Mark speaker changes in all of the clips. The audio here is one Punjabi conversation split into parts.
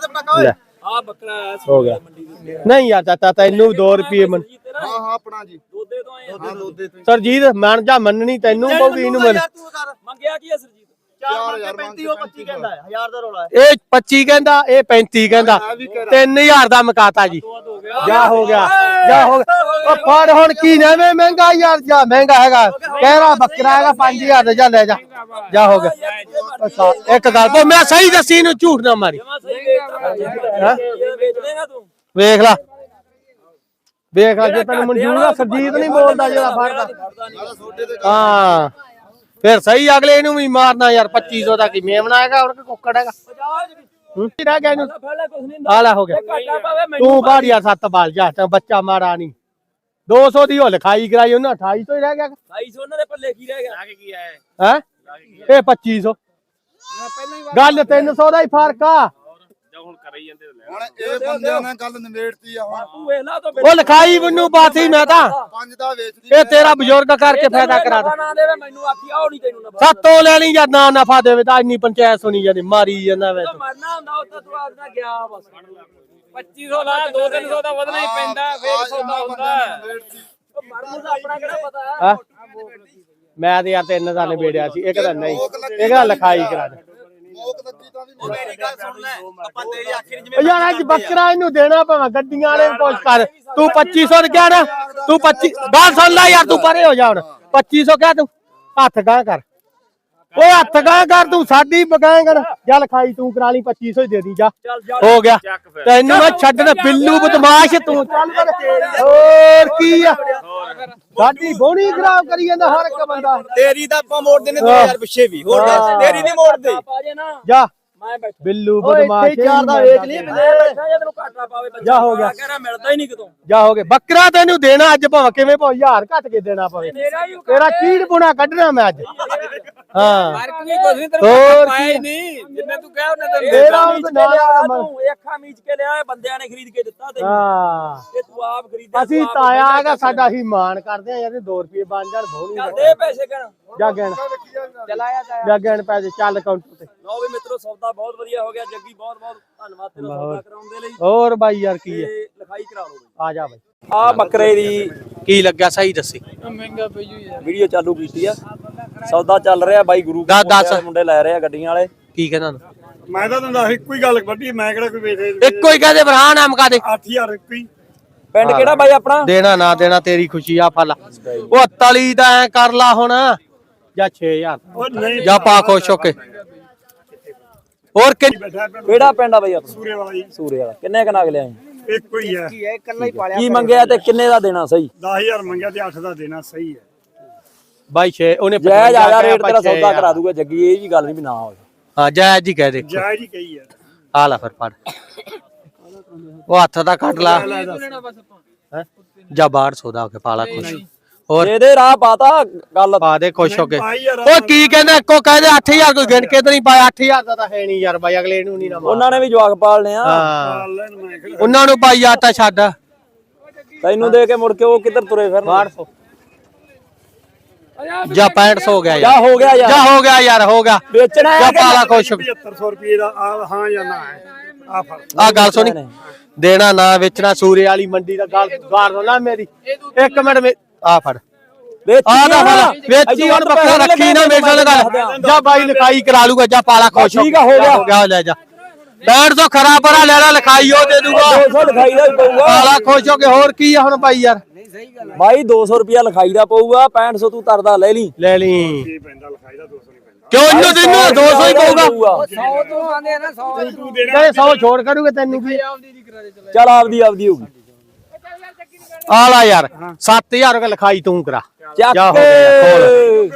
Speaker 1: ਦੇ ਪਟਾਕਾ
Speaker 2: ਲੈ।
Speaker 3: ਆ ਬੱਕਰਾ ਆਇਆ ਸੀ
Speaker 2: ਹੋ ਗਿਆ। ਨਹੀਂ ਯਾਰ ਚਾਚਾ ਤੈਨੂੰ 2 ਰੁਪਏ ਮਨ
Speaker 3: ਜੀ ਤੇਰਾ?
Speaker 1: ਹਾਂ ਹਾਂ ਆਪਣਾ ਜੀ।
Speaker 3: ਦੋਦੇ ਤੋਂ ਆਏ ਆ।
Speaker 1: ਹਾਂ ਦੋਦੇ ਤੋਂ
Speaker 2: ਸਰਜੀਤ ਮੰਨ ਜਾ ਮੰਨਣੀ ਤੈਨੂੰ ਪਊਗੀ ਇਹਨੂੰ ਮੰਨ।
Speaker 3: ਮੰਗਿਆ ਕੀ ਹੈ ਸਰਜੀਤ?
Speaker 1: ਚਾਰ ਹਜ਼ਾਰ 35 ਉਹ 25 ਕਹਿੰਦਾ ਹੈ 1000 ਦਾ ਰੋਲਾ
Speaker 2: ਇਹ 25 ਕਹਿੰਦਾ ਇਹ 35 ਕਹਿੰਦਾ। 3000 ਦਾ ਮਕਾਤਾ ਜੀ। ਜਾ ਹੋ ਗਿਆ ਜਾ ਹੋ ਗਿਆ। ਉਹ ਫੜ ਹੁਣ ਕੀ ਨਵੇਂ ਮਹਿੰਗਾ ਯਾਰ ਜਾ ਮਹਿੰਗਾ ਹੈਗਾ। ਕਹਿਰਾ ਬੱਕਰਾ ਹੈਗਾ 5000 ਦਾ ਜਾ ਲੈ ਜਾ। ਜਾ ਹੋ ਗਿਆ। ਅੱਛਾ ਇੱਕ ਗੱਲ ਤੋਂ ਮੈਂ ਸਹੀ ਦੱਸੀ ਨੂੰ ਝੂਠ ਨਾ ਮਾਰੀ। ਵੇਖ ਲੈ। ਵੇਖ ਲੈ ਜੇ ਤੈਨੂੰ ਮਨਜ਼ੂਰ ਆ ਸਰਜੀਤ ਨਹੀਂ ਬੋਲਦਾ ਜਿਹੜਾ ਫੜਦਾ। ਹਾਂ। ਫਿਰ ਸਹੀ ਅਗਲੇ ਨੂੰ ਵੀ ਮਾਰਨਾ ਯਾਰ 2500 ਦਾ ਕੀ ਮੇਵਣਾ ਹੈਗਾ ਕਿ ਕੁੱਕੜ ਹੈਗਾ? ਹੂੰ ਕੀ ਰਹਿ ਗਿਆ ਇਹਨੂੰ?
Speaker 3: ਫੜਲਾ ਕੁਛ ਨਹੀਂ
Speaker 2: ਆ ਲੈ ਹੋ ਗਿਆ। ਤੂੰ ਬਾੜੀਆ ਸੱਤ ਬਾਲ ਜਾ ਤਾਂ ਬੱਚਾ ਮਾਰਾ ਨਹੀਂ। 200 ਦੀ ਹੋ ਲਿਖਾਈ ਕਰਾਈ ਉਹਨਾਂ 28 ਤੋਂ ਹੀ ਰਹਿ ਗਿਆ।
Speaker 3: 250 ਉਹਨਾਂ ਦੇ ਪੱਲੇ ਕੀ ਰਹਿ ਗਿਆ? ਲਾ ਕੇ ਕੀ ਆਇਆ
Speaker 2: ਹੈ? ਇਹ 2500 ਗੱਲ 300 ਦਾ ਹੀ ਫ਼ਰਕ ਆ।
Speaker 1: ਹੁਣ ਇਹ ਬੰਦਿਆਂ ਨੇ ਗੱਲ ਨਿਬੇੜਤੀ ਆ ਹੁਣ।
Speaker 3: ਤੂੰ ਵੇਖ ਲਾ ਤੋਂ
Speaker 2: ਉਹ ਲਿਖਾਈ ਮੈਨੂੰ ਬਾਤੀ ਮੈਂ ਤਾਂ।
Speaker 1: ਪੰਜ ਦਾ ਵੇਚਦੀ
Speaker 2: ਇਹ ਤੇਰਾ ਬਜ਼ੁਰਗ ਕਰਕੇ ਫਾਇਦਾ ਕਰਾ ਦੇ।
Speaker 3: ਨਾ ਦੇਵੇ ਮੈਨੂੰ ਆਖੀ ਆਉ ਨਹੀਂ ਤੈਨੂੰ ਨਫਾ
Speaker 2: ਸੱਤੋਂ ਲੈਣੀ ਜਾਂ ਨਾ ਨਫਾ ਦੇਵੇ ਤਾਂ ਇੰਨੀ ਪੰਚਾਇਤ ਸੁਣੀ ਜਾਂਦੀ ਮਾਰੀ ਜਾਂਦਾ ਵੇ
Speaker 3: ਤਾਂ। ਮਰਨਾ ਹੁੰਦਾ ਉਹ ਤਾਂ ਤੂੰ ਆਪਣਾ ਗਿਆ ਬਸ। 2500 ਲਾ 2-300 ਦਾ ਵਧਣਾ ਹੀ ਪੈਂਦਾ ਫੇਰ ਸੌਦਾ ਹੁੰਦਾ। ਉਹ ਮਰਨ ਦਾ ਆਪਣਾ ਕਿਹੜਾ ਪਤਾ ਹੈ?
Speaker 2: ਹਾਂ? ਮੈਂ ਤੇ ਯਾਰ ਤਿੰਨ ਦਾ ਨਿਬੇੜਿਆ ਸੀ ਇੱਕ ਦਾ ਨਹੀਂ ਇੱਕ ਦਾ ਲਿਖਾਈ ਕਰਾ ਦੇ।
Speaker 1: ਮੇਰੀ ਗੱਲ ਸੁਣ ਲੈ ਆਪਾਂ ਤੇਰੀ ਆਖਰੀ
Speaker 2: ਉਹ ਯਾਰ ਅੱਜ ਬੱਕਰਾ ਇਹਨੂੰ ਦੇਣਾ ਭਾਵੇਂ ਗੱਡੀਆਂ ਵਾਲੇ ਨੂੰ ਪੁੱਛ ਕਰ। ਤੂੰ 2500 ਕਿਹਾ ਨਾ ਤੂੰ 25 ਗੱਲ ਸੁਣ ਲੈ ਯਾਰ ਤੂੰ ਪਰੇ ਹੋ ਜਾ ਹੁਣ। 2500 ਕਿਹਾ ਤੂੰ ਹੱਥ ਗਾਂ ਕਰ। ਓਏ ਹੱਥ ਗਾਂ ਕਰ ਤੂੰ ਸਾਡੀ ਬਗਾਏਂਗਾ ਜਾ ਲਿਖਾਈ ਤੂੰ ਕਰਾ ਲਈ 2500 ਹੀ ਦੇ ਦੀ ਜਾ। ਹੋ ਗਿਆ। ਤੈਨੂੰ ਮੈਂ ਛੱਡਣਾ ਬਿੱਲੂ ਬਦਮਾਸ਼ ਤੂੰ। ਚੱਲ ਕਰ ਹੋਰ ਕੀ ਆ? ਸਾਡੀ ਬੋਣੀ ਖਰਾਬ ਕਰੀ ਜਾਂਦਾ ਹਰ ਇੱਕ ਬੰਦਾ।
Speaker 1: ਤੇਰੀ ਤਾਂ ਆਪਾਂ ਮੋੜ ਦੇਣੇ
Speaker 2: 2000
Speaker 1: ਪਿੱਛੇ ਵੀ।
Speaker 2: ਹੋਰ ਦੱਸ, ਤੇਰੀ
Speaker 1: ਨਹੀਂ ਮੋੜਦੇ।
Speaker 3: ਪਾ ਜੇ ਨਾ
Speaker 2: ਜਾ।
Speaker 3: ਮੈਂ ਬੈਠਾ।
Speaker 2: ਬਿੱਲੂ ਬਦਮਾਸ਼
Speaker 1: ਚਾਰ ਦਾ ਵੇਚ ਲਈ
Speaker 3: ਮੈਂ ਬੈਠਾ ਜੇ ਤੈਨੂੰ ਘਾਟਾ ਪਾਵੇ ਬੱਚਾ
Speaker 2: ਜਾ ਹੋ ਗਿਆ।
Speaker 3: ਕਹਿ ਰਿਹਾ ਮਿਲਦਾ ਹੀ ਨਹੀਂ ਕਿਤੋਂ।
Speaker 2: ਜਾ ਹੋ ਗਿਆ। ਬੱਕਰਾ ਤੈਨੂੰ ਦੇਣਾ ਅੱਜ ਭਾਵੇਂ ਕਿਵੇਂ ਭਾਵੇਂ ਹਜ਼ਾਰ ਘੱਟ ਕੇ ਦੇਣਾ ਪਵੇ ਤੇਰਾ ਕੀੜ ਪੁਣਾ ਕੱਢਣਾ ਮੈਂ ਅੱਜ। ਹਾਂ
Speaker 3: ਫ਼ਰਕ ਵੀ ਕੁਝ ਨਹੀਂ
Speaker 2: ਹੋਰ
Speaker 3: ਪਾਇਆ? ਨਹੀਂ। ਜਿੰਨੇ ਤੂੰ ਕਹਿ ਉਹਨੇ ਤੈਨੂੰ ਮੀਚ
Speaker 2: ਤਾਂ
Speaker 3: ਕੇ ਲਿਆ ਤੂੰ ਅੱਖਾਂ ਮੀਚ ਕੇ ਲਿਆ ਬੰਦਿਆਂ ਨੇ ਖਰੀਦ ਕੇ ਦਿੱਤਾ ਤੈਨੂੰ।
Speaker 2: ਹਾਂ।
Speaker 3: ਇਹ ਤੂੰ ਆਪ ਖਰੀਦਿਆ
Speaker 2: ਅਸੀਂ ਤਾਇਆ ਹੈਗਾ ਸਾਡਾ ਹੀ ਮਾਣ ਕਰਦੇ ਆ ਯਾਰ 2 ਰੁਪਏ ਬਣ ਜਾਣ ਭੋਣੀ
Speaker 3: ਦੇ ਪੈਸੇ ਕਰ
Speaker 2: ਜਾ ਗਣ।
Speaker 3: ਚਲਾਇਆ ਜਾ।
Speaker 2: ਗਣ ਪੈਸੇ ਚੱਲ ਕਾਊਂਟਰ ਤੇ।
Speaker 3: ਲਓ ਵੀ ਮਿੱਤਰੋ ਸੌਦਾ ਬਹੁਤ ਵਧੀਆ ਹੋ ਗਿਆ ਜੱਗੀ ਬਹੁਤ ਬਹੁਤ ਧੰਨਵਾਦ ਤੇਰਾ ਸੌਦਾ ਕਰਾਉਣ ਦੇ ਲਈ।
Speaker 2: ਹੋਰ ਬਾਈ ਯਾਰ ਕੀ ਹੈ?
Speaker 3: ਤੇ ਲਿਖਾਈ ਕਰਾ ਲਓ ਬਈ।
Speaker 2: ਆ ਜਾ ਬਾਈ।
Speaker 3: ਆ ਬੱਕਰੇ ਦੀ
Speaker 2: ਕੀ ਲੱਗਿਆ ਸਹੀ ਦੱਸੀ?
Speaker 3: ਵੀਡੀਓ ਚਾਲੂ ਕੀਤੀ ਆ। ਸੌਦਾ ਚੱਲ ਰਿਹਾ ਬਾਈ ਗੁਰੂ
Speaker 2: ਦੱਸ।
Speaker 3: ਮੁੰਡੇ- ਲੈ ਰਹੇ ਆ ਗੱਡੀਆਂ ਵਾਲੇ।
Speaker 2: ਕੀ ਕਹਿੰਦਾ
Speaker 4: ਮੈਂ ਤਾਂ ਤੁਹਾਨੂੰ ਦੱਸ ਇੱਕੋ ਹੀ ਗੱਲ ਵੱਡੀ ਮੈਂ ਕਿਹੜਾ ਕੋਈ ਵੇਚੇ
Speaker 2: ਇੱਕੋ ਹੀ ਕਹਦੇ ਬਰਾਨ ਆ ਮਕਾ ਦੇ
Speaker 4: 8000 ਇੱਕੋ ਹੀ।
Speaker 3: ਪਿੰਡ ਕਿਹੜਾ ਬਾਈ ਆਪਣਾ?
Speaker 2: ਦੇਣਾ ਨਾ ਦੇਣਾ ਤੇਰੀ ਖੁਸ਼ੀ ਆ ਫਲ ਉਹ ਤਲੀ ਤਾਂ ਐ ਕਰ ਲਾ ਹੁਣ ਜਾਂ 6000
Speaker 4: ਉਹ ਨਹੀਂ
Speaker 2: ਜਾ ਪਾ ਖੁਸ਼ ਹੋ ਕੇ। ਹੋਰ ਕਿ
Speaker 3: ਕਿਹੜਾ ਪਿੰਡ ਆ ਬਾਈ ਆਪਣਾ
Speaker 4: ਸੂਰੇ ਵਾਲਾ ਜੀ
Speaker 3: ਸੂਰੇ ਵਾਲਾ ਕਿੰਨੇ ਕਨਾਗ ਲਿਆਏ
Speaker 4: ਇੱਕੋ ਹੀ ਹੈ
Speaker 3: ਕੀ ਮੰਗਿਆ ਤੇ ਕਿੰਨੇ ਦਾ ਦੇਣਾ ਸਹੀ
Speaker 4: 10000 ਮੰਗਿਆ ਤੇ 8 ਦਾ ਦੇਣਾ ਸਹੀ ਹੈ
Speaker 2: ਬਾਈ 6 ਉਹਨੇ
Speaker 3: ਜਾਇਜ਼ ਆ
Speaker 2: 55
Speaker 3: ਜਾ ਰੇਟ ਤੇਰਾ
Speaker 2: ਛੇ
Speaker 3: ਸੌਦਾ। ਕਰਾ ਦੂਗਾ ਜੱਗੀ ਇਹ ਵੀ ਗੱਲ ਨਹੀਂ ਵੀ ਨਾ ਹੋਵੇ
Speaker 2: ਹਾਂ ਜਾਇਜ਼ ਹੀ ਕਹਿ ਦੇ
Speaker 4: ਜਾਇਜ਼ ਹੀ ਕਹੀ ਹੈ
Speaker 2: ਆ ਲੈ ਫਿਰ ਫੜ ਉਹ ਹੱਥ ਦਾ ਕੱਢ ਲਾ ਹੈਂ? ਜਾ ਬਾਹਰ ਸੌਦਾ ਹੋ ਕੇ ਪਾਲਾ ਖੁਸ਼ ਹੋਰ।
Speaker 3: ਇਹਦੇ ਰਾਹ ਪਾਤਾ ਗੱਲ।
Speaker 2: ਪਾ ਦੇ ਖੁਸ਼ ਹੋ ਕੇ। ਉਹ ਕੀ ਕਹਿੰਦਾ ਇੱਕੋ ਕਹਿੰਦੇ 8000 ਕੋਈ ਗਿਣ ਕੇ ਤਾਂ ਨਹੀਂ ਪਾਇਆ 8000 ਦਾ ਤਾਂ ਹੈ ਨਹੀਂ ਯਾਰ ਬਾਈ ਅਗਲੇ ਨੂੰ ਨਹੀਂ ਨਾ
Speaker 3: ਉਹਨਾਂ ਨੇ ਵੀ ਜਵਾਕ ਪਾਲਨੇ ਆ।
Speaker 2: ਉਹਨਾਂ ਨੂੰ ਪਾਈ ਆਟਾ ਛੱਡ।
Speaker 3: ਤੈਨੂੰ ਦੇ ਕੇ ਮੁੜ ਕੇ ਉਹ ਕਿੱਧਰ ਤੁਰੇ ਫਿਰਨ?
Speaker 2: 800 ਜਾ 6500 ਹੋ ਗਿਆ
Speaker 3: ਜਾ
Speaker 2: ਯਾਰ।
Speaker 3: ਹੋ ਗਿਆ ਯਾਰ।
Speaker 2: ਜਾ ਹੋ ਗਿਆ ਯਾਰ ਹੋ ਗਿਆ।
Speaker 3: ਵੇਚਣਾ
Speaker 2: ਜਾ
Speaker 3: ਹੈ ਕਿ
Speaker 2: ਪਾਲਾ ਖੁਸ਼। ਹੋ ਕੇ
Speaker 4: 7500 ਰੁਪਏ ਦਾ ਆ ਹਾਂ ਜਾਂ ਨਾ ਹੈ। ਆ ਫੜ।
Speaker 2: ਆ ਗੱਲ ਸੁਣੀ। ਦੇਣਾ ਨਾ ਵੇਚਣਾ ਸੂਰੇ ਵਾਲੀ ਮੰਡੀ ਦਾ ਗੱਲ ਗਾਰ ਦੋ ਨਾ ਮੇਰੀ। ਇੱਕ ਮਿੰਟ ਮੇ ਆ ਫੜ। ਆ ਦਾ ਫੜ। ਵੇਚੀ ਹੁਣ ਬੱਕਰਾ ਰੱਖੀ ਨਾ ਮੇਰੇ ਨਾਲ ਗੱਲ ਜਾ। ਬਾਈ ਲਿਖਾਈ ਕਰਾ ਲੂਗਾ ਜਾ ਪਾਲਾ ਖੁਸ਼
Speaker 3: ਠੀਕ ਆ, ਹੋ ਗਿਆ।
Speaker 2: ਹੋ ਗਿਆ ਲੈ ਜਾ। ਬੈਠ ਤੋਂ ਖਰਾ ਪਰਾ ਲੈ ਲੈ ਲਿਖਾਈ ਉਹ ਦੇ ਦੂਗਾ।
Speaker 3: 200 ਲਿਖਾਈ ਦਾ ਪਊਗਾ।
Speaker 2: ਪਾਲਾ ਖੁਸ਼ ਹੋ ਕੇ ਹੋਰ ਕੀ ਆ ਹੁਣ ਬਾਈ ਯਾਰ?
Speaker 3: ਬਾਈ 200 ਰੁਪਿਆ ਲਿਖਾਈ ਦਾ ਪਊਗਾ 6500 ਤੂੰ ਤਰਦਾ ਲੈ ਲਈ।
Speaker 2: ਲੈ ਲਈ।
Speaker 4: ਪੈਂਦਾ ਲਿਖਾਈ ਦਾ 200 ਨਹੀਂ ਪੈਂਦਾ
Speaker 2: ਕਿਉਂ ਇਹਨੂੰ ਦਿਨੋਂ 200 ਹੀ ਪਊਗਾ
Speaker 4: ਤੂੰ ਦੇਣਾ
Speaker 2: ਕਹੇ 100 ਛੋੜ ਕਰੂਗੇ ਤੈਨੂੰ ਕੀ?
Speaker 3: ਚੱਲ ਆਪਦੀ ਆਪਦੀ ਹੋਊਗੀ
Speaker 2: ਆ ਲਾ ਯਾਰ 7000 ਰੁਪਏ ਲਿਖਾਈ ਤੂੰ ਕਰਾ।
Speaker 3: ਚੱਕ
Speaker 2: ਜਾ ਹੋ ਗਿਆ ਖੋਲ।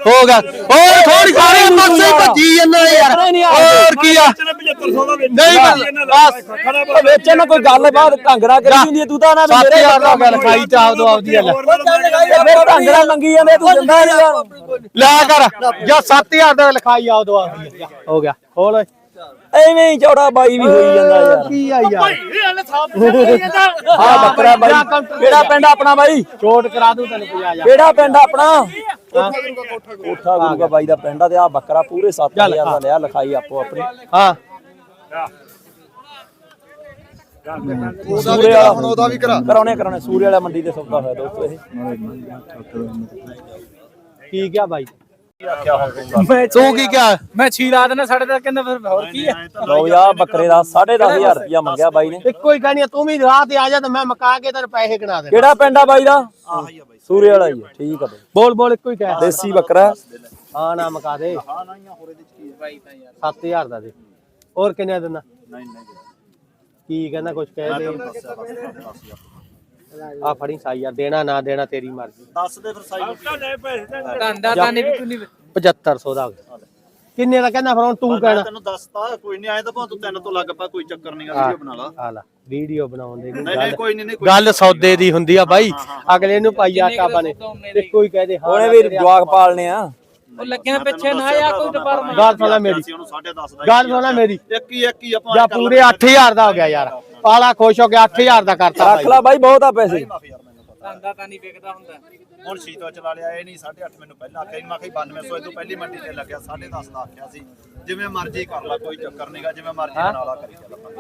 Speaker 2: ਹੋ ਗਿਆ। ਹੋਰ ਥੋੜੀ ਸਾਰੀ ਪਾਸੇ ਭੱਜੀ ਜਾਂਦਾ ਯਾਰ। ਹੋਰ ਕੀ ਆ?
Speaker 4: 7500 ਦਾ ਵੇਚ
Speaker 2: ਨਹੀਂ ਬਸ।
Speaker 3: ਵੇਚਣ ਨੂੰ ਕੋਈ ਗੱਲ ਬਾਤ ਢੰਗਰਾ ਕਰੀ ਹੁੰਦੀ ਹੈ, ਤੂੰ ਤਾਂ ਨਾ ਵੀ ਮੇਰੇ
Speaker 2: 7000 ਦਾ ਮੈਂ ਲਿਖਾਈ ਚ ਆਪਦੋ ਆਪਦੀ ਲੈ
Speaker 3: ਫਿਰ ਢੰਗਰਾ ਮੰਗੀ ਜਾਂਦੇ ਤੂੰ ਦਿੰਦਾ ਨਹੀਂ। ਯਾਰ।
Speaker 2: ਲੈ ਕਰ। ਜਾਂ 7000 ਦਾ ਲਿਖਾਈ ਆਪਦੋ ਆਪਦੀ। ਹੋ ਗਿਆ। ਖੋਲ ਓਏ।
Speaker 3: ਐਵੇਂ ਹੀ ਚੌੜਾ ਬਾਈ ਵੀ ਹੋਈ ਜਾਂਦਾ ਯਾਰ।
Speaker 2: ਕੀ ਆ ਯਾਰ?
Speaker 3: ਹਾਂ ਬੱਕਰਾ ਬਾਈ। ਕਿਹੜਾ ਪਿੰਡ ਆਪਣਾ ਬਾਈ?
Speaker 2: ਛੋਟ ਕਰਾ ਦੂੰ ਤੈਨੂੰ 50000
Speaker 3: ਕਿਹੜਾ ਪਿੰਡ ਆਪਣਾ? ਕੋਠਾ ਗੁਰੂ ਬਾਈ ਦਾ ਪਿੰਡ ਆ ਤੇ ਆ ਬੱਕਰਾ ਪੂਰੇ 7000 ਦਾ ਲਿਆ ਲਿਖਾਈ ਆਪੋ ਆਪਣੀ।
Speaker 2: ਹਾਂ।
Speaker 5: ਉਹਦਾ ਵੀ ਕਰਾ ਹੁਣ ਉਹਦਾ ਵੀ ਕਰਾ।
Speaker 3: ਕਰਾਉਣੇ ਕਰਾਉਣੇ ਸੂਰੇ ਵਾਲਾ ਮੰਡੀ ਤੇ ਸੌਦਾ ਹੋਇਆ ਦੋਸਤੋ ਇਹ।
Speaker 2: ਕੀ ਗਿਆ ਬਾਈ।
Speaker 6: ਮੈਂ
Speaker 2: ਤੂੰ ਕੀ ਕਿਹਾ?
Speaker 6: ਮੈਂ ਛੀ ਲਾ ਦੇਣਾ ਸਾਡੇ ਦਾ ਕਹਿੰਦਾ ਫਿਰ ਹੋਰ ਕੀ ਆ?
Speaker 3: ਲਓ ਯਾ ਬੱਕਰੇ ਦਾ 10500 ਰੁਪਇਆ ਮੰਗਿਆ ਬਾਈ ਨੇ।
Speaker 2: ਇੱਕੋ ਹੀ ਕਹਾਣੀ ਆ, ਤੂੰ ਵੀ ਰਾਤ ਤੇ ਆ ਜਾ ਤੇ ਮੈਂ ਮਕਾ ਕੇ ਤੇਰੇ ਪੈਸੇ ਗਿਣਾ ਦੇਣਾ।
Speaker 3: ਕਿਹੜਾ ਪਿੰਡ ਆ ਬਾਈ ਦਾ? ਸੂਰੇ ਵਾਲਾ ਹੀ ਆ, ਠੀਕ ਆ ਬਾਈ।
Speaker 2: ਬੋਲ ਬੋਲ ਇੱਕੋ ਹੀ ਕਹਿ।
Speaker 3: ਦੇਸੀ ਬੱਕਰਾ।
Speaker 2: ਹਾਂ ਨਾ ਮਕਾ ਦੇ। 7000 ਦਾ ਦੇ। ਹੋਰ ਕਿੰਨੇ ਦਿੰਦਾ? ਕੀ ਕਹਿੰਦਾ ਕੁਝ ਕਹਿ ਦੇ। ਆ ਫੜੀ ਸਾਈ ਯਾਰ ਦੇਣਾ ਨਾ ਦੇਣਾ ਤੇਰੀ ਮਰਜ਼ੀ।
Speaker 6: ਧੰਦਾ ਤਾਂ ਨਹੀਂ ਵੀ ਤੂੰ ਨਹੀਂ
Speaker 2: 7500 ਦਾ ਕਿੰਨੇ ਦਾ ਕਹਿੰਦਾ ਫਿਰ ਹੁਣ ਤੂੰ ਕਹਿਣਾ?
Speaker 5: ਤੈਨੂੰ ਦੱਸਤਾ ਕੋਈ ਨਹੀਂ ਆਏ ਤਾਂ ਭਾਵੇਂ ਤੂੰ ਤਿੰਨ ਤੋਂ ਲੱਗ ਪਾ ਕੋਈ ਚੱਕਰ ਨਹੀਂਗਾ ਵੀਡੀਓ ਬਣਾ ਲਾ।
Speaker 2: ਆ ਲਾ ਵੀਡੀਓ ਬਣਾਉਣ ਦੇ
Speaker 5: ਨਹੀਂ ਨਹੀਂ ਕੋਈ ਨਹੀਂ ਨਹੀਂ ਕੋਈ
Speaker 2: ਗੱਲ ਸੌਦੇ ਦੀ ਹੁੰਦੀ ਆ ਬਾਈ। ਅਗਲੇ ਨੂੰ ਪਾਈ ਆਟਾ ਬਣੇ ਇੱਕੋ ਹੀ ਕਹਦੇ ਹਾਂ
Speaker 3: ਉਹਨੇ ਵੀ ਜਵਾਕ ਪਾਲਨੇ ਆ।
Speaker 6: ਉਹ ਲੱਗਿਆ ਪਿੱਛੇ ਨਾ ਆ ਕੋਈ ਡਿਪਾਰਟਮੈਂਟ
Speaker 2: ਗੱਲ ਸੁਣਾ ਮੇਰੀ।
Speaker 5: ਅਸੀਂ ਉਹਨੂੰ 10.5 ਦਾ
Speaker 2: ਗੱਲ ਸੁਣਾ ਮੇਰੀ।
Speaker 5: ਇੱਕ ਹੀ ਇੱਕ ਹੀ ਆਪਾਂ
Speaker 2: ਜਾਂ ਪੂਰੇ 8000 ਦਾ ਹੋ ਗਿਆ ਯਾਰ। ਪਾਲਾ ਖੁਸ਼ ਹੋ ਗਿਆ 8000 ਦਾ ਕਰਤਾ
Speaker 3: ਰੱਖ ਲੈ ਬਾਈ ਬਹੁਤ ਆ ਪੈਸੇ।
Speaker 6: ਧੰਦਾ ਤਾਂ ਨਹੀਂ ਵਿਕਦਾ ਹੁੰਦਾ।
Speaker 5: ਹੁਣ ਸ਼ੀਤੋ ਚਲਾ ਲਿਆ ਇਹ ਨਹੀਂ 8.5 ਮੈਨੂੰ ਪਹਿਲਾਂ ਆਖਿਆ ਸੀ, ਮੈਂ ਕਿਹਾ 9200 ਇਹ ਤੋਂ ਪਹਿਲੀ ਮੰਡੀ ਤੇ ਲੱਗਿਆ 10.5 ਦਾ ਆਖਿਆ ਸੀ। ਜਿਵੇਂ ਮਰਜ਼ੀ ਕਰ ਲਾ ਕੋਈ ਚੱਕਰ ਨਹੀਂਗਾ ਜਿਵੇਂ ਮਰਜ਼ੀ ਬਣਾ ਲਾ ਕਰੀ ਚੱਲ ਆਪਾਂ।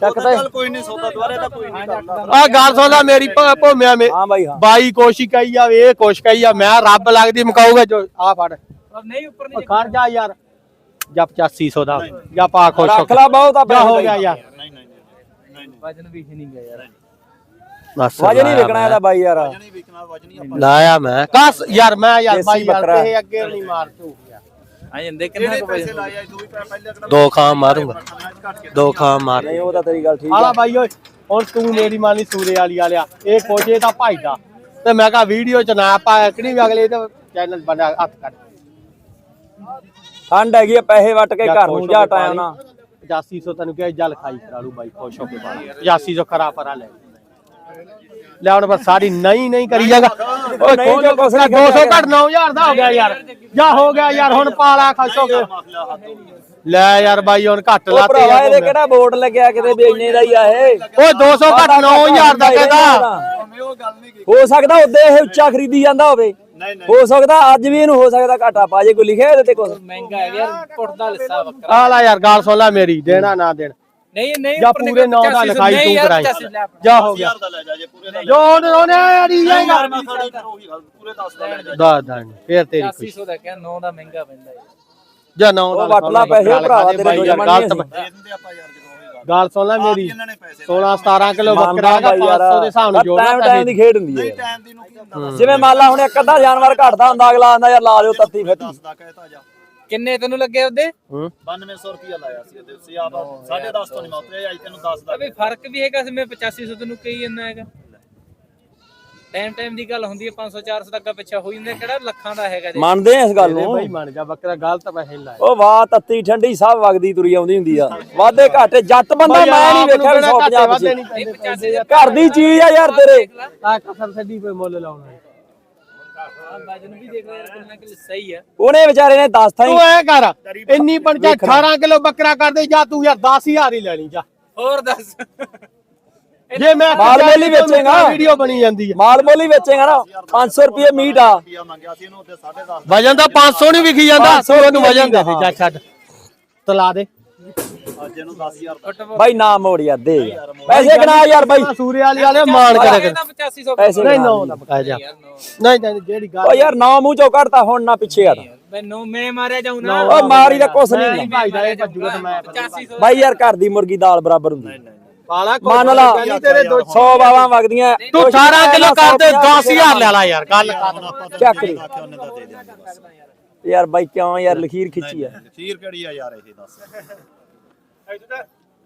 Speaker 3: ਚੱਕ ਤਾਂ
Speaker 5: ਚੱਲ ਕੋਈ ਨਹੀਂ ਸੌਦਾ ਦੁਆਰੇ ਦਾ ਕੋਈ ਨਹੀਂ ਕਰਦਾ
Speaker 2: ਆ ਗੱਲ ਸੁਣਦਾ ਮੇਰੀ ਭ- ਭੋਮਿਆ ਮੇ
Speaker 3: ਹਾਂ ਬਾਈ ਹਾਂ।
Speaker 2: ਬਾਈ ਕੋਸ਼ਿਸ਼ ਕਹੀ ਜਾਵੇ ਇਹ ਕੋਸ਼ਿਸ਼ ਕਹੀ ਜਾ ਮੈਂ ਰੱਬ ਲੱਗਦੀ ਮਕਾਊਗਾ ਜੋ ਆ ਫੜ।
Speaker 6: ਪਰ ਨਹੀਂ ਉੱਪਰ ਨਹੀਂ
Speaker 2: ਖੜ ਜਾ ਯਾਰ। ਜਾਂ 8500 ਦਾ ਜਾਂ ਪਾ ਖੁਸ਼ ਹੋ
Speaker 3: ਰੱਖ ਲੈ ਬਹੁਤ ਆ
Speaker 2: ਹੋ ਗਿਆ ਯਾਰ।
Speaker 5: ਨਹੀਂ ਨਹੀਂ ਨਹੀਂ ਨਹੀਂ
Speaker 6: ਵਜਨ ਵੀ ਨਹੀਂ ਗਿਆ ਯਾਰ।
Speaker 2: ਬਸ
Speaker 3: ਵਜਨ ਨਹੀਂ ਵਿਕਣਾ ਇਹਦਾ ਬਾਈ ਯਾਰ।
Speaker 5: ਹੀ ਹੀ
Speaker 2: ਲਾਇਆ ਮੈਂ। ਕਸ ਯਾਰ ਮੈਂ ਯਾਰ ਬਾਈ ਯਾਰ। ਇਹ ਅੱਗੇ ਨਹੀਂ ਮਾਰ ਤੂੰ।
Speaker 6: ਆ ਜਾਂਦੇ ਕਿੰਨਾ
Speaker 5: ਕਿਹੜੇ
Speaker 6: ਕੁ
Speaker 5: ਪੈਸੇ
Speaker 6: ਵਜਨ
Speaker 5: ਲਾਏ ਆ ਤੂੰ ਵੀ ਪਹਿਲੇ ਕਿਹੜਾ
Speaker 2: ਦੋ ਖਾਂ ਮਾਰੂੰਗਾ ਦੋ ਖਾਂ ਮਾਰ।
Speaker 3: ਨਹੀਂ ਉਹ ਤਾਂ ਤੇਰੀ ਗੱਲ ਠੀਕ
Speaker 2: ਆਲਾ
Speaker 3: ਆ
Speaker 2: ਬਾਈ ਓਏ ਹੁਣ ਤੂੰ ਮੇਰੀ ਮਾਨੀ ਸੂਰੇ ਵਾਲੀ ਵਾਲਿਆ। ਇਹ ਕੋਚੇ ਦਾ ਭਾਈ ਦਾ। ਤੇ ਮੈਂ ਕਹਾ ਵੀਡੀਓ ਚ ਨਾ ਵੀ ਅਗਲੇ ਤੇ ਚੈਨਲ ਬਣਾ ਹੱਥ ਕਰ
Speaker 3: ਠੰਡ ਹੈਗੀ ਆ ਪੈਸੇ ਵੱਟ ਕੇ ਘਰ ਨੂੰ ਜਾ ਟਾਇਆ ਨਾ
Speaker 2: 8500 ਤੈਨੂੰ ਕਿਹਾ ਜਲ ਖਾਈ ਕਰਾ ਲੂ ਬਾਈ ਖੁਸ਼ ਹੋ ਕੇ ਬਾਹਰ 8500 ਖਰਾ ਪਰਾ ਲੈ। ਲੈ ਹੁਣ ਬਸ ਸਾਰੀ ਨਹੀਂ ਨਹੀਂ ਕਰੀ ਜਾਗਾ। ਓਏ
Speaker 3: ਨਹੀਂ ਜੋ ਕੁਛ ਨਹੀਂ
Speaker 2: 200 ਘੱਟ 9000 ਦਾ ਹੋ ਗਿਆ ਯਾਰ। ਜਾ ਹੋ ਗਿਆ ਯਾਰ ਹੁਣ ਪਾਲਾ ਖੁਸ਼ ਹੋ ਕੇ। ਲੈ ਯਾਰ ਬਾਈ ਹੁਣ ਘੱਟ ਲਾਤੇ
Speaker 3: ਭਰਾਵਾ ਇਹਦੇ
Speaker 2: ਯਾਰ
Speaker 3: ਕਿਹੜਾ ਬੋਰਡ ਲੱਗਿਆ ਕਿਤੇ ਵੇਚਣੇ ਦਾ ਹੀ ਆ ਇਹ?
Speaker 2: ਓਏ 200 ਘੱਟ 9000 ਦਾ ਕਹਿੰਦਾ।
Speaker 3: ਹੋ ਸਕਦਾ ਉਹਦੇ ਇਹ ਉੱਚਾ ਖਰੀਦੀ ਜਾਂਦਾ ਹੋਵੇ। ਹੋ ਸਕਦਾ ਅੱਜ ਵੀ ਇਹਨੂੰ ਹੋ ਸਕਦਾ ਘਾਟਾ ਪਾ ਜੇ ਕੋਈ ਲਿਖਿਆ ਇਹਦੇ ਤੇ ਕੁਝ
Speaker 6: ਮਹਿੰਗਾ ਹੈ ਯਾਰ ਪੁੱਟਦਾ ਲਿੱਸਾ ਬੱਕਰਾ
Speaker 2: ਆ ਲੈ ਯਾਰ ਗੱਲ ਸੁਣ ਲੈ ਮੇਰੀ ਦੇਣਾ ਨਾ ਦੇਣ।
Speaker 6: ਨਹੀਂ ਨਹੀਂ
Speaker 2: ਜਾਂ ਪੂਰੇ 9 ਦਾ ਲਿਖਾਈ ਤੂੰ ਕਰਾਈ। ਜਾ ਹੋ ਗਿਆ।
Speaker 5: ਦਾ ਜਾ ਦਾ
Speaker 2: ਉਹਨੇ ਅੜੀ ਜਾਏਗਾ
Speaker 5: ਪੂਰੇ 10 ਦਾ ਲੈ ਜਾ।
Speaker 2: ਦਾ ਦਾ ਫੇਰ ਤੇਰੀ ਖੁਸ਼ੀ।
Speaker 6: 8500 ਦਾ ਕਿਹਾ 9 ਦਾ ਮਹਿੰਗਾ ਪੈਂਦਾ
Speaker 2: ਜਾਂ 9 ਦਾ
Speaker 3: ਵੱਟ ਲਾ ਪੈਸੇ ਭਰਾਵਾ ਤੇਰੇ
Speaker 2: ਗਲਤ
Speaker 5: ਦੇ ਦਿੰਦੇ ਆਪਾਂ ਯਾਰ
Speaker 2: ਗੱਲ ਸੁਣ ਲੈ ਮੇਰੀ।
Speaker 5: ਇਹਨਾਂ ਨੇ ਪੈਸੇ
Speaker 2: 16 17 ਕਿਲੋ ਬੱਕਰਾ ਹੈਗਾ 500 ਦੇ ਹਿਸਾਬ ਨਾਲ ਜੋੜਨਾ
Speaker 3: ਟਾਈਮ ਟਾਈਮ ਦੀ ਖੇਡ ਹੁੰਦੀ ਹੈ।
Speaker 5: ਟਾਈਮ ਦੀ ਨੂੰ ਕੀ ਹੁੰਦਾ?
Speaker 3: ਜਿਵੇਂ ਮੰਨ ਲਾ ਹੁਣ ਇੱਕ ਅੱਧਾ ਜਾਨਵਰ ਘਟਦਾ ਹੁੰਦਾ ਅਗਲਾ ਆਂਦਾ ਯਾਰ ਲਾ ਦਿਓ ਤੱਤੀ ਫੱਟੀ
Speaker 5: 10 ਦਾ ਕਹਿਤਾ ਜਾ।
Speaker 6: ਕਿੰਨੇ ਤੈਨੂੰ ਲੱਗੇ ਉਹਦੇ?
Speaker 2: ਹੂੰ।
Speaker 5: 9200 ਰੁਪਿਆ ਲਾਇਆ ਸੀ ਇਹਦੇ ਸੀ ਆਪ 10.5 ਤੋਂ ਨਹੀਂ ਮੌਤਰੇ ਅੱਜ ਤੈਨੂੰ 10 ਦਾ
Speaker 6: ਫ਼ਰਕ ਵੀ ਹੈਗਾ ਸੀ ਮੈਂ 8500 ਤੈਨੂੰ ਕਹੀ ਜਾਂਦਾ ਹੈਗਾ। ਟਾਈਮ ਟਾਈਮ ਦੀ ਗੱਲ ਹੁੰਦੀ ਹੈ 500 400 ਤੱਕ ਪਿੱਛਾ ਹੋ ਜਾਂਦਾ ਕਿਹੜਾ ਲੱਖਾਂ ਦਾ ਹੈਗਾ ਜੀ
Speaker 3: ਮੰਨਦੇ ਆ ਇਸ ਗੱਲ ਨੂੰ?
Speaker 2: ਬਈ ਮੰਨ ਜਾ ਬੱਕਰਾ ਗਲਤ ਪੈਸੇ ਨੀ ਲਾਏ
Speaker 3: ਉਹ ਵਾਹ ਤੱਤੀ ਠੰਡੀ ਸਭ ਵਗਦੀ ਤੁਰੀ ਆਉਂਦੀ ਹੁੰਦੀ ਆ। ਵਾਧੇ ਘਾਟੇ ਜੱਟ ਬੰਦਾ ਮੈਂ ਨਹੀਂ ਵੇਖਿਆ
Speaker 2: ਕਿਹੜਾ
Speaker 3: 150
Speaker 2: ਘਾਟੇ ਵਾਧੇ
Speaker 3: ਪਿੱਛੇ
Speaker 2: ਪੈਸੇ।
Speaker 3: ਘਰ ਦੀ ਚੀਜ਼ ਆ ਯਾਰ ਤੇਰੇ।
Speaker 2: ਆ ਕਸਰ ਛੱਡੀ ਪਈ ਮੁੱਲ ਲਾਉਣਾ
Speaker 6: ਵਜਨ ਵੀ ਦੇਖ ਲੈ ਯਾਰ ਕਿੰਨਾ ਕਿ ਸਹੀ ਹੈ
Speaker 3: ਉਹਨੇ ਵਿਚਾਰੇ ਨੇ ਦੱਸ ਥਾਈ
Speaker 2: ਤੂੰ ਐ ਕਰ ਇੰਨੀ ਪੰਚਾ 18 ਕਿਲੋ ਬੱਕਰਾ ਕਰਦੇ ਜਾ ਤੂੰ ਯਾਰ 10000 ਹੀ ਲੈਣੀ ਜਾ।
Speaker 6: ਹੋਰ ਦੱਸ।
Speaker 2: ਜੇ ਮੈਂ
Speaker 3: ਮਾਲ ਮੁੱਲ ਵੇਚੇਗਾ।
Speaker 2: ਵੀਡੀਓ ਬਣੀ ਜਾਂਦੀ ਹੈ।
Speaker 3: ਮਾਲ ਮੋਲੀ ਵੇਚੇਗਾ ਨਾ 500 ਰੁਪਏ ਮੀਟ ਆ
Speaker 5: ਰੁਪਿਆ ਮੰਗਿਆ ਸੀ ਇਹਨੂੰ ਉੱਤੇ 10.5
Speaker 2: ਵਜਨ ਤਾਂ 500 ਨਹੀਂ ਵਿਕੀ ਜਾਂਦਾ
Speaker 3: 500
Speaker 2: ਉਹਨੂੰ ਵਜਨ ਦੇ। ਦੇ। ਜਾ ਛੱਡ। ਤਲਾ ਦੇ।
Speaker 5: ਅੱਜ ਇਹਨੂੰ 10000
Speaker 3: ਬਾਈ ਨਾ ਮੋੜ ਯਾਰ ਦੇ। ਯਾਰ। ਪੈਸੇ ਗਣਾ ਯਾਰ ਬਾਈ?
Speaker 2: ਸੂਰੇ ਵਾਲੀ ਵਾਲੇ ਮਾਣ ਕਰਿਆ ਕਰ।
Speaker 6: ਤਾਂ 8500
Speaker 3: ਪੈਸੇ
Speaker 2: ਨਹੀਂ ਨੋ ਨਾ ਪਕਾਇਆ ਜਾ। ਨਹੀਂ ਨਹੀਂ ਜਿਹੜੀ
Speaker 3: ਓ
Speaker 2: ਗੱਲ
Speaker 3: ਯਾਰ ਨਾ ਮੂੰਹ ਚੋਂ ਕੱਢਤਾ ਹੁਣ ਨਾ ਪਿੱਛੇ ਹਟ।
Speaker 6: ਮੈਨੂੰ ਮੈਂ ਮਾਰਿਆ ਜਾਉ ਨਾ।
Speaker 3: ਓ ਮਾਰੀ ਦਾ ਕੁਛ ਨਹੀਂ।
Speaker 2: ਭਾਈ ਦਾ ਇਹ ਭੱਜੂਗਾ ਤੇ ਮੈਂ।
Speaker 6: 8500
Speaker 3: ਬਾਈ ਯਾਰ ਘਰ ਦੀ ਮੁਰਗੀ ਦਾਲ ਬਰਾਬਰ ਹੁੰਦੀ। ਮੰਨ ਲਾ
Speaker 2: ਕਹਿੰਦੀ ਤੇਰੇ ਦੋ
Speaker 3: 100 ਬਾਵਾਂ ਵਗਦੀਆਂ
Speaker 2: ਤੂੰ 18 ਕਿਲੋ ਕਰਦੇ 10000 ਲੈ ਲੈ ਯਾਰ ਗੱਲ ਕਰ
Speaker 3: ਚੱਕ
Speaker 5: ਦੇ
Speaker 3: ਯਾਰ ਬਾਈ ਕਿਉਂ ਯਾਰ ਲਖੀਰ ਖਿੱਚੀ ਆ।
Speaker 5: ਖੀਰ ਕਿਹੜੀ ਆ ਯਾਰ ਇਹ ਦੱਸ।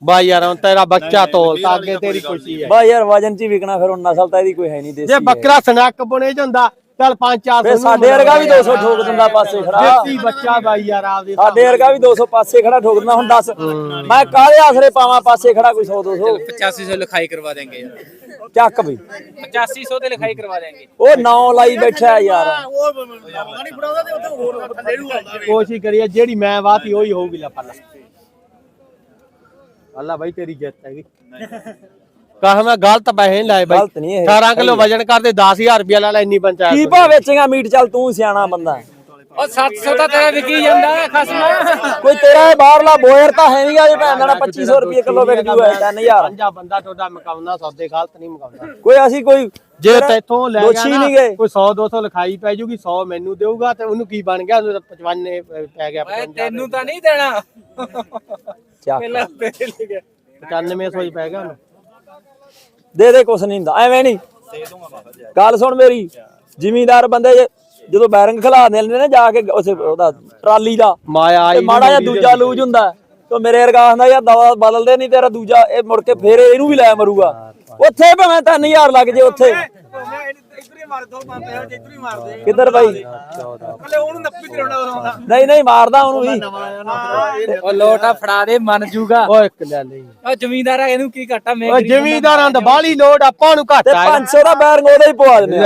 Speaker 2: ਬਾਈ ਯਾਰ ਹੁਣ ਤੇਰਾ ਬੱਚਾ ਤੋਲ ਤਾਂ ਅੱਗੇ ਤੇਰੀ ਖੁਸ਼ੀ ਹੈ।
Speaker 3: ਬਾਈ। ਯਾਰ ਵਜਨ ਚ ਵਿਕਣਾ ਫਿਰ ਹੁਣ ਨਸਲ ਤਾਂ ਇਹਦੀ ਕੋਈ ਹੈ ਨਹੀਂ ਦੇਸੀ
Speaker 2: ਜੇ। ਬੱਕਰਾ ਸਨੱਕ ਬੁਣੇ ਜਾਂਦਾ ਚੱਲ 5-4
Speaker 3: ਫਿਰ ਸਾਡੇ ਵਰਗਾ ਵੀ 200 ਠੋਕ ਦਿੰਦਾ ਪਾਸੇ ਖੜਾ।
Speaker 2: ਦੇਸੀ ਬੱਚਾ ਬਾਈ ਯਾਰ ਆਪਦੇ
Speaker 3: ਸਾਡੇ ਵਰਗਾ ਵੀ 200 ਪਾਸੇ ਖੜਾ ਠੋਕ ਦਿੰਦਾ ਹੁਣ ਦੱਸ ਮੈਂ ਕਾਹਦੇ ਆਸਰੇ ਪਾਵਾਂ ਪਾਸੇ ਖੜਾ ਕੋਈ 100 200
Speaker 6: 8500 ਲਿਖਾਈ ਕਰਵਾ ਦੇਂਗੇ ਯਾਰ।
Speaker 3: ਚੱਕ ਬਈ
Speaker 6: 8500 ਤੇ ਲਿਖਾਈ ਕਰਵਾ ਦੇਂਗੇ
Speaker 3: ਉਹ ਨੌ ਲਾਈ ਬੈਠਾ ਯਾਰ।
Speaker 2: ਕੋਸ਼ਿਸ਼ ਕਰੀਏ ਜਿਹੜੀ ਮੈਂ ਵਾਤੀ ਉਹੀ ਹੋਊਗੀ ਲੈ ਫੜ ਅੱਲਾ ਬਾਈ ਤੇਰੀ ਜਿੱਤ ਹੈਗੀ। ਕਹ ਮੈਂ ਗਲਤ ਪੈਸੇ ਨਹੀਂ ਲਾਏ ਬਾਈ।
Speaker 3: ਗਲਤ ਨਹੀਂ ਇਹ।
Speaker 2: 18 ਕਿਲੋ ਵਜਨ ਕਰਦੇ 10000 ਰੁਪਇਆ ਲਾ ਲੈ ਇੰਨੀ ਪੰਚਾਇਤ
Speaker 3: ਕੀ ਭਾ ਵੇਚੇਗਾ ਮੀਟ ਚੱਲ ਤੂੰ ਸਿਆਣਾ ਬੰਦਾ।
Speaker 6: ਉਹ 700 ਤਾਂ ਤੇਰਾ ਵਿਕੀ ਜਾਂਦਾ ਖਸਮਾ।
Speaker 3: ਕੋਈ ਤੇਰਾ ਇਹ ਬਾਹਰਲਾ ਬੋਇਰ ਤਾਂ ਹੈ ਨਹੀਂਗਾ ਜੇ ਭੈਣ ਦਾ 2500 ਰੁਪਏ ਕਿਲੋ ਵਿਕ ਜੂਗਾ 3000
Speaker 2: ਪੰਜਾ ਬੰਦਾ ਤੁਹਾਡਾ ਮਕਾਉਂਦਾ ਸੌਦੇ ਗਲਤ ਨਹੀਂ ਮਕਾਉਂਦਾ।
Speaker 3: ਕੋਈ ਅਸੀਂ ਕੋਈ
Speaker 2: ਜੇ ਤੈਥੋਂ ਲੈ ਗਿਆ ਨਾ
Speaker 3: ਨਹੀਂ ਗਏ।
Speaker 2: ਕੋਈ 100 200 ਲਿਖਾਈ ਪੈ ਜੂਗੀ 100 ਮੈਨੂੰ ਦੇਊਗਾ ਤੇ ਉਹਨੂੰ ਕੀ ਬਣ ਗਿਆ ਉਹਨੂੰ ਤਾਂ 55 ਪੈ ਗਿਆ
Speaker 6: ਤੈਨੂੰ ਤਾਂ ਨਹੀਂ ਦੇਣਾ।
Speaker 3: ਚੱਕ।
Speaker 6: ਪਹਿਲਾਂ ਤੇਰੇ ਲਈ ਗਿਆ।
Speaker 2: 9500 ਹੀ ਪੈ ਗਿਆ ਉਹਨੂੰ।
Speaker 3: ਦੇ ਦੇ ਕੁਛ ਨਹੀਂ ਹੁੰਦਾ। ਐਵੇਂ ਨਹੀਂ। ਗੱਲ ਸੁਣ ਮੇਰੀ। ਜ਼ਿਮੀਂਦਾਰ ਬੰਦੇ ਜੇ- ਜਦੋਂ ਬੈਰਿੰਗ ਖਿਲਾ ਦਿੰਦੇ ਨੇ ਜਾ ਕੇ ਉਸ ਉਹਦਾ ਟਰਾਲੀ ਦਾ
Speaker 2: ਮਾਇਆ
Speaker 3: ਮਾੜਾ ਜਿਹਾ ਦੂਜਾ ਲੂਜ ਹੁੰਦਾ ਤੇ ਮੇਰੇ ਵਰਗਾ ਆਂਦਾ ਯਾਰ ਦਵਾ ਬਦਲਦੇ ਨਹੀਂ ਤੇਰਾ ਦੂਜਾ ਇਹ ਮੁੜ ਕੇ ਫੇਰ ਇਹਨੂੰ ਵੀ ਲੈ ਮਰੂਗਾ। ਉੱਥੇ ਭਾਵੇਂ 3000 ਲੱਗ ਜੇ ਉੱਥੇ। ਕਿੱਧਰ ਬਾਈ? ਨਹੀਂ ਨਹੀਂ ਮਾਰਦਾ ਉਹਨੂੰ ਵੀ।
Speaker 6: ਉਹ ਲੋਟਾ ਫੜਾ ਦੇ ਮੰਨ ਜੂਗਾ।
Speaker 2: ਓਏ ਇੱਕ ਲੈ ਲਈ।
Speaker 6: ਉਹ ਜ਼ਮੀਂਦਾਰ ਆ ਇਹਨੂੰ ਕੀ ਘਾਟਾ ਮੈਂ
Speaker 2: ਓਏ ਜ਼ਿਮੀਂਦਾਰਾਂ ਦਾ ਬਾਲੀ ਲੋੜ ਆਪਾਂ ਨੂੰ ਘੱਟ
Speaker 3: ਤੇ
Speaker 2: ਆ
Speaker 3: 500 ਦਾ ਬੈਰਿੰਗ ਉਹਦੇ ਹੀ ਪਵਾ ਦਿੰਦੇ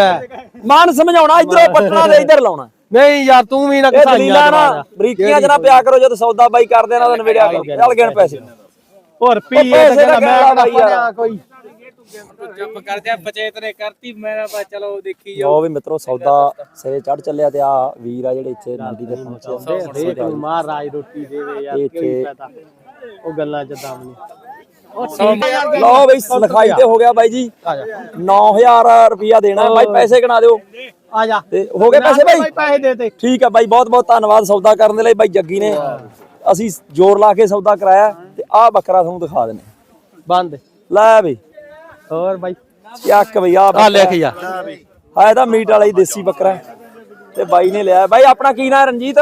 Speaker 3: ਮਨ ਸਮਝਾਉਣਾ ਇਧਰੋਂ ਪੱਟਣਾ ਤੇ ਇਧਰ ਲਾਉਣਾ।
Speaker 2: ਨਹੀਂ ਯਾਰ ਤੂੰ ਵੀ ਨਾ
Speaker 3: ਦਲੀਲਾਂ ਨਾ ਬਰੀਕੀਆਂ ਚ ਨਾ ਪਿਆ ਕਰੋ ਜਦ ਸੌਦਾ ਬਾਈ ਕਰਦੇ ਨਾ ਤਾਂ ਨਵੇੜਿਆ ਕਰੋ। ਚੱਲ ਗਿਣ ਪੈਸੇ।
Speaker 2: ਹੋਰ ਪੀਏ ਤੇ
Speaker 3: ਦਾ
Speaker 2: ਮੈਂ ਕੋਈ?
Speaker 6: ਚੁੱਪ ਕਰ ਜਾ ਬਚੇਤ ਨੇ ਕਰਤੀ ਮੈਂ ਬਾ ਚਲੋ ਦੇਖੀ
Speaker 3: ਲੋ ਵੀ ਮਿੱਤਰੋ ਸੌਦਾ ਸਿਰੇ ਚੜ ਚੱਲਿਆ ਤੇ ਆ ਵੀਰ ਆ ਜਿਹੜੇ ਇੱਥੇ ਮੰਡੀ ਦੇ ਪਹੁੰਚੇ ਆ।
Speaker 2: ਦੇ ਤੂੰ ਮਹਾਰਾਜ ਰੋਟੀ ਦੇਵੇ ਯਾਰ
Speaker 3: ਇਹ
Speaker 2: ਕੀ
Speaker 3: ਇੱਥੇ-
Speaker 2: ਪਤਾ। ਉਹ ਗੱਲਾਂ ਚ ਦਮ ਨਹੀਂ
Speaker 3: ਲਓ ਬਈ ਲਿਖਾਈ ਤੇ ਹੋ ਗਿਆ ਬਾਈ ਜੀ।
Speaker 2: ਆ ਜਾ।
Speaker 3: 9000 ਰੁਪਿਆ ਦੇਣਾ। ਬਾਈ ਪੈਸੇ ਗਿਣਾ ਦਿਓ।
Speaker 2: ਆ ਜਾ।
Speaker 3: ਤੇ ਹੋ ਗਏ ਪੈਸੇ ਬਾਈ?
Speaker 2: ਪੈਸੇ ਦੇ ਦੇ।
Speaker 3: ਠੀਕ ਹੈ ਬਾਈ ਬਹੁਤ ਬਹੁਤ ਧੰਨਵਾਦ ਸੌਦਾ ਕਰਨ ਦੇ ਲਈ ਬਾਈ ਜੱਗੀ ਨੇ। ਅਸੀਂ ਜ਼ੋਰ ਲਾ ਕੇ ਸੌਦਾ ਕਰਾਇਆ ਤੇ ਆਹ ਬੱਕਰਾ ਤੁਹਾਨੂੰ ਦਿਖਾ ਦਿੰਨੇ
Speaker 2: ਬੰਦ।
Speaker 3: ਲੈ ਬਈ।
Speaker 2: ਹੋਰ ਬਾਈ?
Speaker 3: ਚੱਕ ਬਈ ਆ
Speaker 2: ਆ ਲਿਖ ਜਾ।
Speaker 3: ਆਇਆ ਤਾਂ ਮੀਟ ਵਾਲਾ ਹੀ ਦੇਸੀ ਬੱਕਰਾ ਹੈ। ਤੇ ਬਾਈ ਨੇ ਲਿਆ। ਬਾਈ ਆਪਣਾ ਕੀ ਨਾਂ ਹੈ? ਰਣਜੀਤ?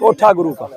Speaker 3: ਕੋਠਾ ਗੁਰੂ ਕਾ।